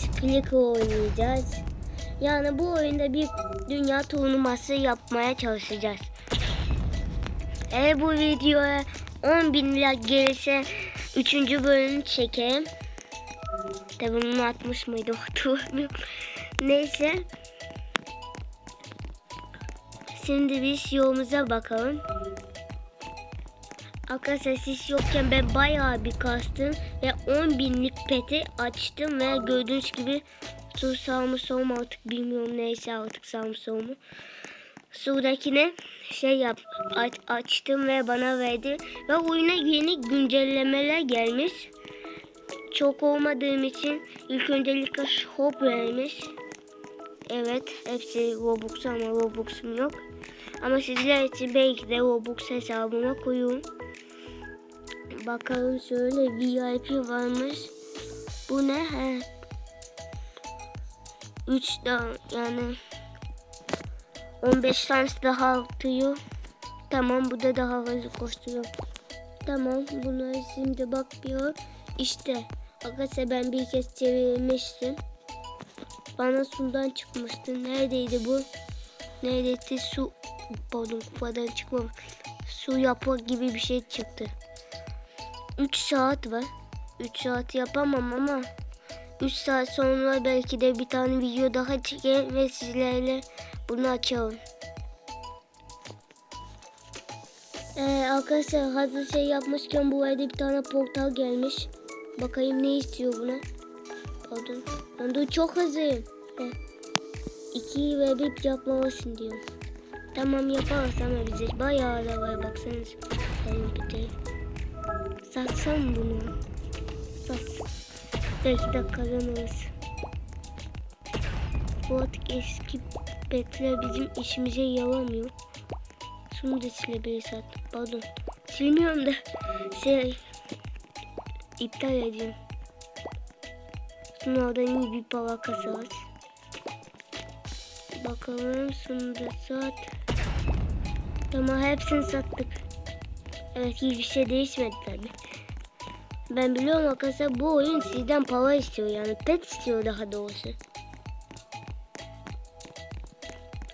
Ice Clicker oynayacağız. Yani bu oyunda bir dünya turnuvası yapmaya çalışacağız. Eğer bu videoya 10 bin like gelirse 3. bölümü çekeyim. Tabi bunu atmış mıydı hatırlamıyorum. Neyse. Şimdi biz yolumuza bakalım. Arkadaşlar siz yokken ben bayağı bir kastım ve 10 binlik peti açtım ve gördüğünüz gibi su sağ sol mu artık bilmiyorum neyse artık sağ mı sol mu. Sudakine şey yap aç, açtım ve bana verdi ve oyuna yeni güncellemeler gelmiş. Çok olmadığım için ilk öncelikle shop vermiş. Evet hepsi Robux ama Robux'um yok. Ama sizler için belki de Robux hesabıma koyuyorum. Bakalım şöyle VIP varmış. Bu ne? He. 3 da yani 15 şans daha artıyor. Tamam bu da daha hızlı koşturuyor. Tamam buna şimdi bakmıyor. İşte arkadaşlar ben bir kez çevirmiştim. Bana sudan çıkmıştı. Neredeydi bu? Neredeydi su? Pardon kupadan çıkmamış. Su yapı gibi bir şey çıktı. 3 saat var. 3 saat yapamam ama 3 saat sonra belki de bir tane video daha çekerim ve sizlerle bunu açalım. Ee, arkadaşlar hazır şey yapmışken bu arada bir tane portal gelmiş. Bakayım ne istiyor buna. Pardon. Ben de çok hızlıyım. Heh. İki ve bir yapmalısın diyor. Tamam yaparız ama bize bayağı da var baksanız. Sayın Peter. Satsam bunu. Sat. Belki de kazanırız. Bu artık eski petler bizim işimize yaramıyor. Şunu da silebiliriz artık. Pardon. Silmiyorum da. Şey. iptal edeyim. Şunlardan iyi bir para kasarız. Bakalım şunu da sat. Tamam hepsini sattık. Evet hiçbir şey değişmedi tabi. Ben biliyorum arkadaşlar bu oyun sizden para istiyor yani pet istiyor daha doğrusu.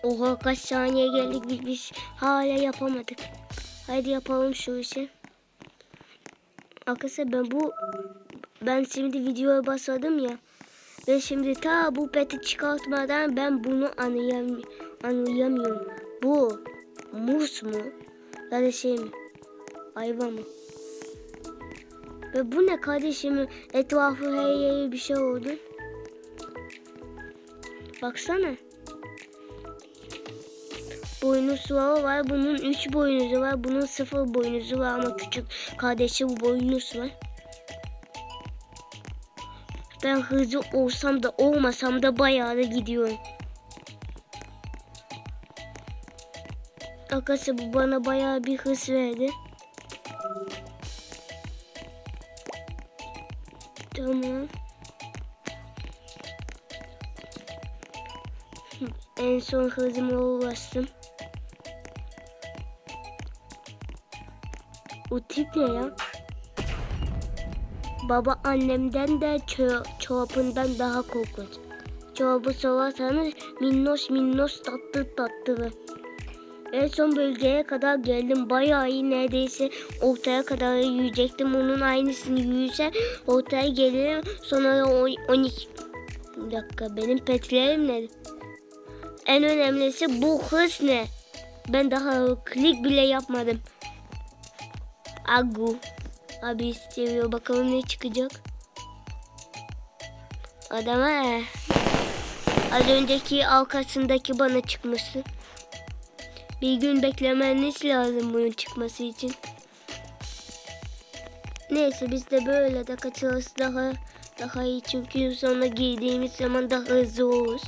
Oha kaç saniye geldik biz, biz hala yapamadık. Haydi yapalım şu işi. Arkadaşlar ben bu ben şimdi videoya başladım ya. Ve şimdi ta bu peti çıkartmadan ben bunu anlayam anlayamıyorum. Bu mus mu? Ya da şey mi? Hayvan mı? Ve bu ne kardeşim? Etrafı her yeri bir şey oldu. Baksana. Boynuzlu var. Bunun üç boynuzu var. Bunun sıfır boynuzu var ama küçük kardeşi bu boynuz var. Ben hızlı olsam da olmasam da bayağı da gidiyorum. Arkadaşlar bu bana bayağı bir hız verdi. En son hızıma ulaştım. O tip ne ya? Baba annemden de ço çorabından daha korkunç. Çorabı sorarsanız minnoş minnoş tatlı tatlı. En son bölgeye kadar geldim. Bayağı iyi neredeyse ortaya kadar yürüyecektim. Onun aynısını yürüyse ortaya gelirim. Sonra 12... Bir dakika benim petlerim ne? En önemlisi bu hız ne? Ben daha klik bile yapmadım. Agu. Abi seviyor. Bakalım ne çıkacak. Adama az önceki arkasındaki bana çıkmıştı. Bir gün beklemeniz lazım bunun çıkması için. Neyse biz de böyle de kaçarız daha daha iyi çünkü sonra giydiğimiz zaman daha hızlı oluruz.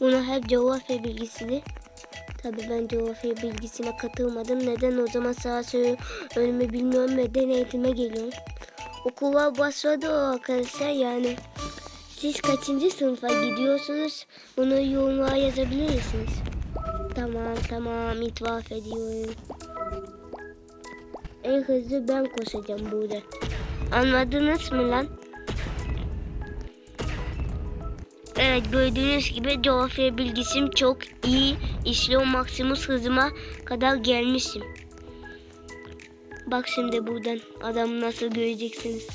Bunu hep coğrafya bilgisini. Tabii ben coğrafya bilgisine katılmadım. Neden o zaman sağa sola önümü bilmiyorum ve denetime geliyorum. Okula başladı o arkadaşlar yani. Siz kaçıncı sınıfa gidiyorsunuz? Bunu yorumlara yazabilirsiniz. Tamam tamam itiraf ediyorum. En hızlı ben koşacağım burada. Anladınız mı lan? Evet gördüğünüz gibi coğrafya bilgisim çok iyi. İşliyor Maximus hızıma kadar gelmişim. Bak şimdi buradan adamı nasıl göreceksiniz.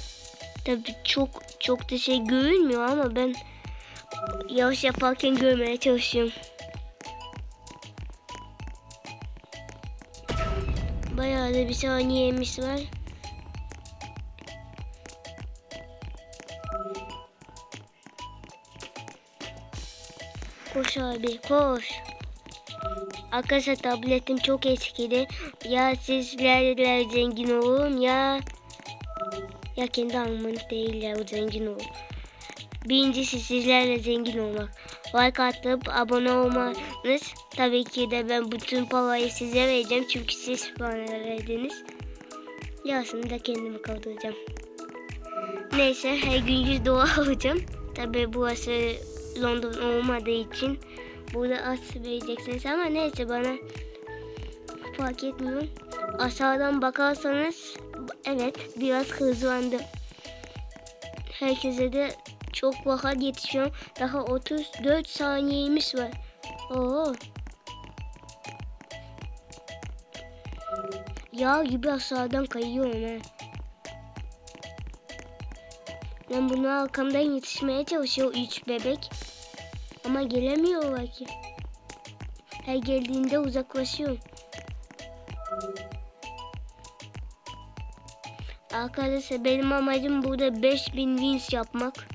Tabii çok çok da şey görünmüyor ama ben yavaş yaparken görmeye çalışıyorum. Bayağı da bir saniyemiz var. Koş abi koş. Arkadaşlar tabletim çok eskidi. Ya sizlerle zengin olurum ya ya kendi almanız değil ya zengin olur. Birincisi sizlerle zengin olmak. Like atıp abone olmanız. Tabii ki de ben bütün parayı size vereceğim. Çünkü siz bana verdiniz. Yarısını da kendime kaldıracağım. Neyse her gün 100 dolar alacağım. Tabii burası London olmadığı için burada az vereceksiniz ama neyse bana fark etmiyor. Aşağıdan bakarsanız evet biraz hızlandı. Herkese de çok vakit yetişiyor. Daha 34 saniyemiz var. Oo. Yağ gibi aşağıdan kayıyorum ha. Ben bunu arkamdan yetişmeye çalışıyor üç bebek. Ama gelemiyorlar ki. Her geldiğinde uzaklaşıyor. Arkadaşlar benim amacım burada 5000 wins yapmak.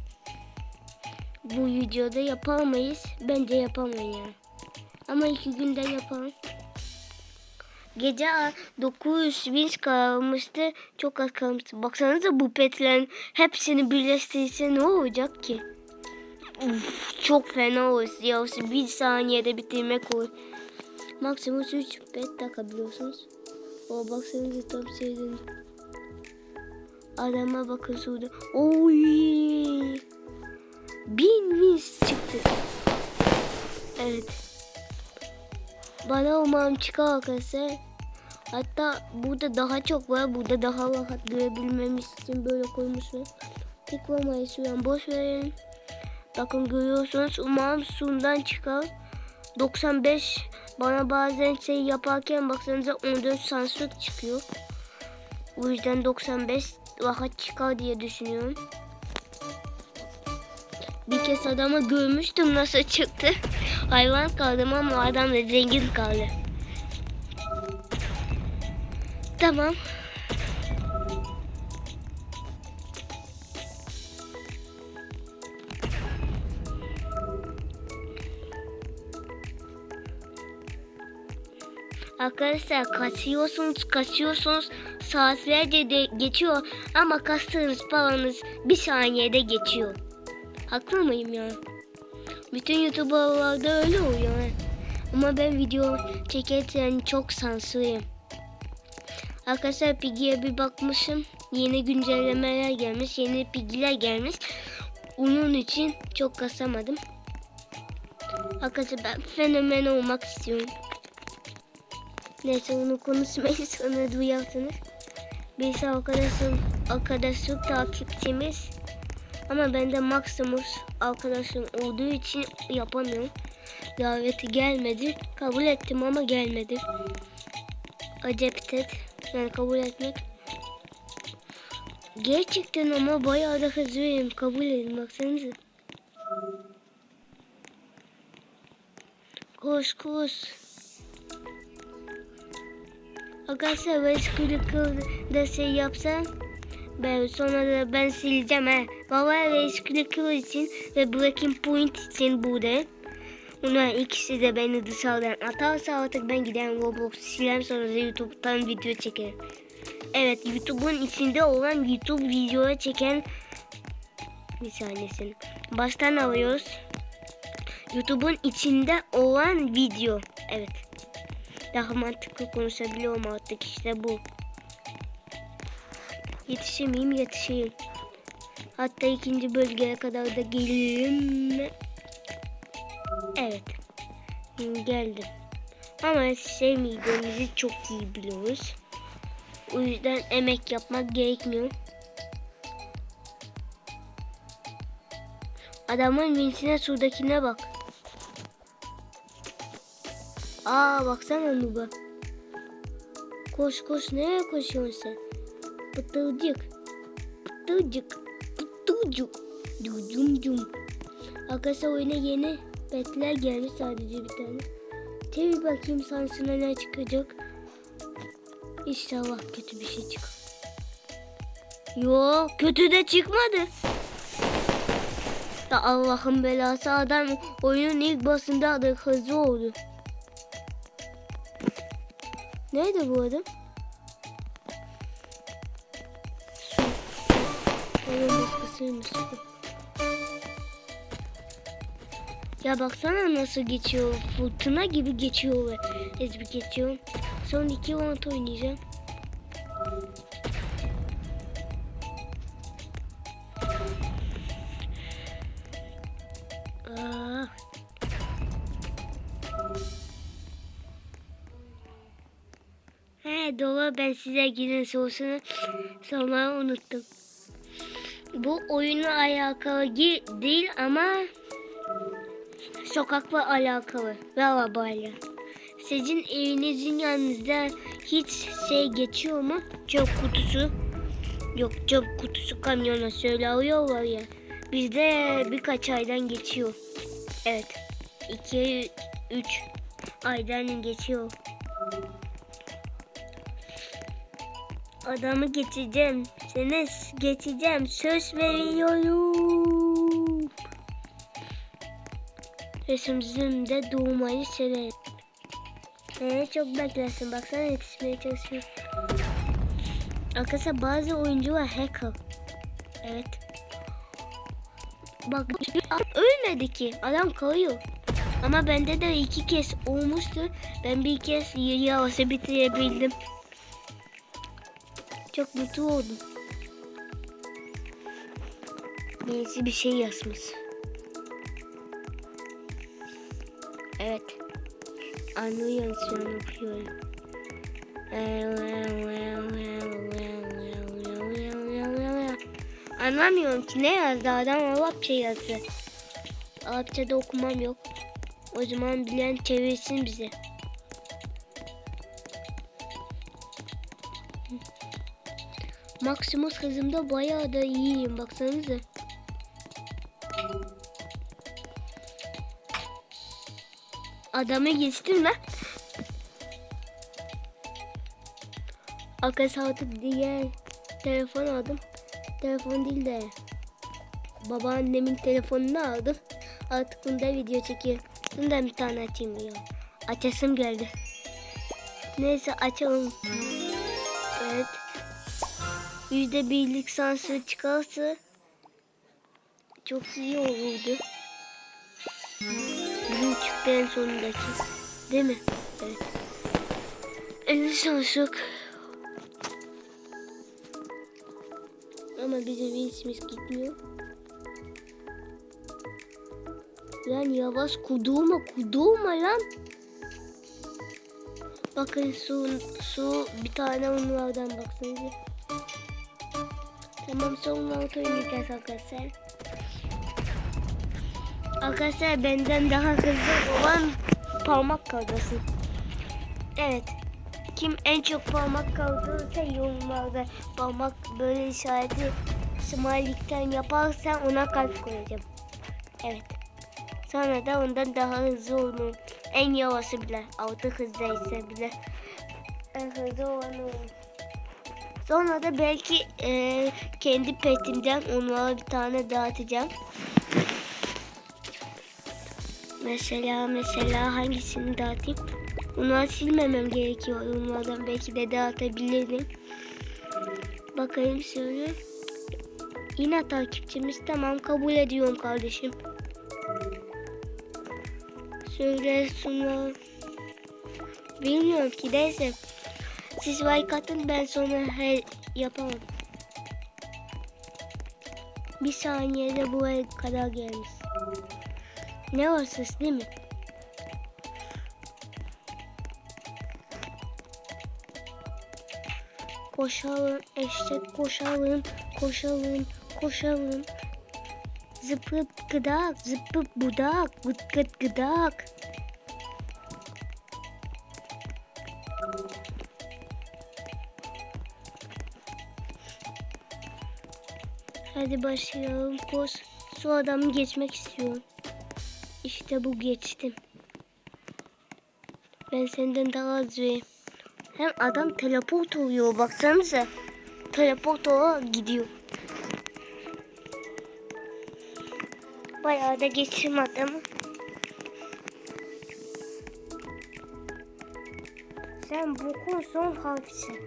Bu videoda yapamayız. Bence yapamayız yani. Ama iki günde yapalım. Gece 900 wins kalmıştı. Çok az kalmıştı. Baksanıza bu petlerin hepsini birleştirirse ne olacak ki? Uf, çok fena olur. Ya bir saniyede bitirmek olur. Maksimum 3 pet takabiliyorsunuz. O baksanıza tam şeyden. Adama bakın şurada. Oy! Bin wins çıktı. Evet. Bana umarım çıkar arkadaşlar. Hatta burada daha çok var. Burada daha rahat görebilmemiz için böyle koymuşlar. Tıklamayı an boş verin. Bakın görüyorsunuz umarım sundan çıkar. 95 bana bazen şey yaparken baksanıza 14 sansür çıkıyor. O yüzden 95 rahat çıkar diye düşünüyorum. Bir kez adamı görmüştüm nasıl çıktı. Hayvan kaldım ama adam da zengin kaldı. Tamam. Arkadaşlar kaçıyorsunuz kaçıyorsunuz saatlerce de geçiyor ama kastığınız paranız bir saniyede geçiyor. Haklı mıyım ya? Bütün youtuberlarda öyle oluyor. Ama ben video çekerken çok sansürüm. Arkadaşlar Piggy'ye bir bakmışım. Yeni güncellemeler gelmiş. Yeni Piggy'ler gelmiş. Onun için çok kasamadım. Arkadaşlar ben fenomen olmak istiyorum. Neyse onu konuşmayı sonra duyarsınız. Birisi arkadaşım, arkadaşlık takipçimiz. Ama ben de Maximus arkadaşım olduğu için yapamıyorum. Daveti gelmedi. Kabul ettim ama gelmedi. Accepted. Yani kabul etmek. Gerçekten ama bayağı da hızlıyım. Kabul edin baksanıza. Koş koş. Arkadaşlar ben Squircle'da şey yapsam ben sonra da ben sileceğim he. Baba Squircle için ve Breaking Point için burada. Bunlar ikisi de beni dışarıdan atarsa artık ben giderim Roblox silerim sonra da YouTube'dan video çekerim. Evet YouTube'un içinde olan YouTube videoya çeken bir saniyesin. Baştan alıyoruz. YouTube'un içinde olan video. Evet. Daha mantıklı konuşabiliyorum artık işte bu. Yetişemeyeyim yetişeyim. Hatta ikinci bölgeye kadar da gelirim. Evet. Geldim. Ama sevmeyeceğimizi çok iyi biliyoruz. O yüzden emek yapmak gerekmiyor. Adamın vinsine sudakine bak. Aa baksana Nuba. Koş koş nereye koşuyorsun sen? Pıtırcık. Pıtırcık. Pıtırcık. Ducum cum. Arkadaşlar oyuna yeni petler gelmiş sadece bir tane. Tabi bakayım sansına ne çıkacak. İnşallah kötü bir şey çıkar. Yo kötü de çıkmadı. Ya Allah'ın belası adam oyunun ilk basında da hızlı oldu. Nerede bu baskısıymış. Ya baksana nasıl geçiyor. Fırtına gibi geçiyor ve ezbi geçiyor. Son iki round oynayacağım. Ben size günün sorusunu sormayı unuttum. Bu oyunla alakalı değil ama sokakla alakalı ve arabayla. Sizin evinizin yanınızda hiç şey geçiyor mu? Çöp kutusu. Yok çöp kutusu kamyona söylüyorlar ya. Bizde birkaç aydan geçiyor. Evet. 2 3 aydan geçiyor. Adamı geçeceğim. Seni geçeceğim. Söz veriyorum. Resimcim de doğmayı severim. Ee, çok beklersin. Baksana yetişmeye çalışıyor. Arkadaşlar bazı oyuncular hacker. Evet. Bak ölmedi ki. Adam kalıyor. Ama bende de iki kez olmuştu. Ben bir kez yarı havası bitirebildim. Çok mutlu oldum. Birisi bir şey yazmış. Evet. Anlıyorum şu an okuyorum. Anlamıyorum ki ne yazdı adam Arapça yazdı. Arapçada okumam yok. O zaman bilen çevirsin bize. Maximus hızımda bayağı da iyiyim baksanıza. Adamı geçtin mi? Arkadaşlar artık diğer telefon aldım. Telefon değil de babaannemin telefonunu aldım. Artık bunda video çekiyorum. Bundan bir tane açayım ya. Açasım geldi. Neyse açalım. Yüzde birlik sansür çıkarsa çok iyi olurdu. Bugün çıktı en sonundaki. Değil mi? Evet. 50 sansür. Ama bizim ismimiz gitmiyor. Lan yavaş kudurma kudurma lan. Bakın su, su bir tane onlardan baksanıza. Tamam sonra oynayacağız arkadaşlar. Arkadaşlar benden daha hızlı olan parmak kavgası. Evet. Kim en çok parmak kaldırırsa yorumlarda parmak böyle işareti smiley'likten yaparsa ona kalp koyacağım. Evet. Sonra da ondan daha hızlı olmalı. En yavaşı bile. Altı hızdaysa bile. En hızlı olan olur. Sonra da belki e, kendi petimden onlara bir tane dağıtacağım. Mesela mesela hangisini dağıtayım? Bunları silmemem gerekiyor. Onlardan belki de dağıtabilirim. Bakayım şöyle. Yine takipçimiz tamam kabul ediyorum kardeşim. Söyle sonra. Bilmiyorum ki neyse. Siz like atın ben sonra her yapamam. Bir saniyede buraya kadar gelmiş. Ne var ses değil mi? Koşalım eşek koşalım koşalım koşalım. Zıplıp gıdak, zıppıp budak, gıt gıt gıdak. Hadi başlayalım. Koş. Su adamı geçmek istiyorum. İşte bu geçtim. Ben senden daha hızlıyım. Hem adam teleport oluyor baksanıza. Teleport olarak gidiyor. Bayağı da geçtim adamı. Sen bokun son harfisin.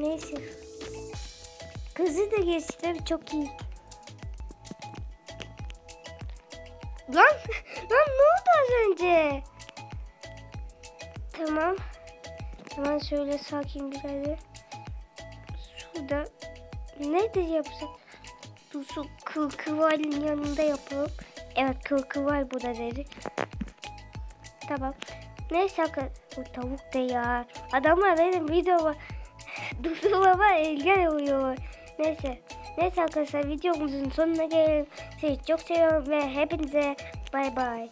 Neyse. Kızı da geçtim çok iyi. Lan, lan ne oldu az önce? Tamam. Hemen şöyle sakin bir hadi. Şurada ne de yapsak? Dur şu kıl kıvalin yanında yapalım. Evet kıl kıval bu da dedi. Tamam. Neyse arkadaşlar. Bu tavuk da ya. Adamlar benim videoma durdurmama engel oluyor. Neyse. Neyse arkadaşlar videomuzun sonuna gelelim. Sizi çok seviyorum ve hepinize bay bay.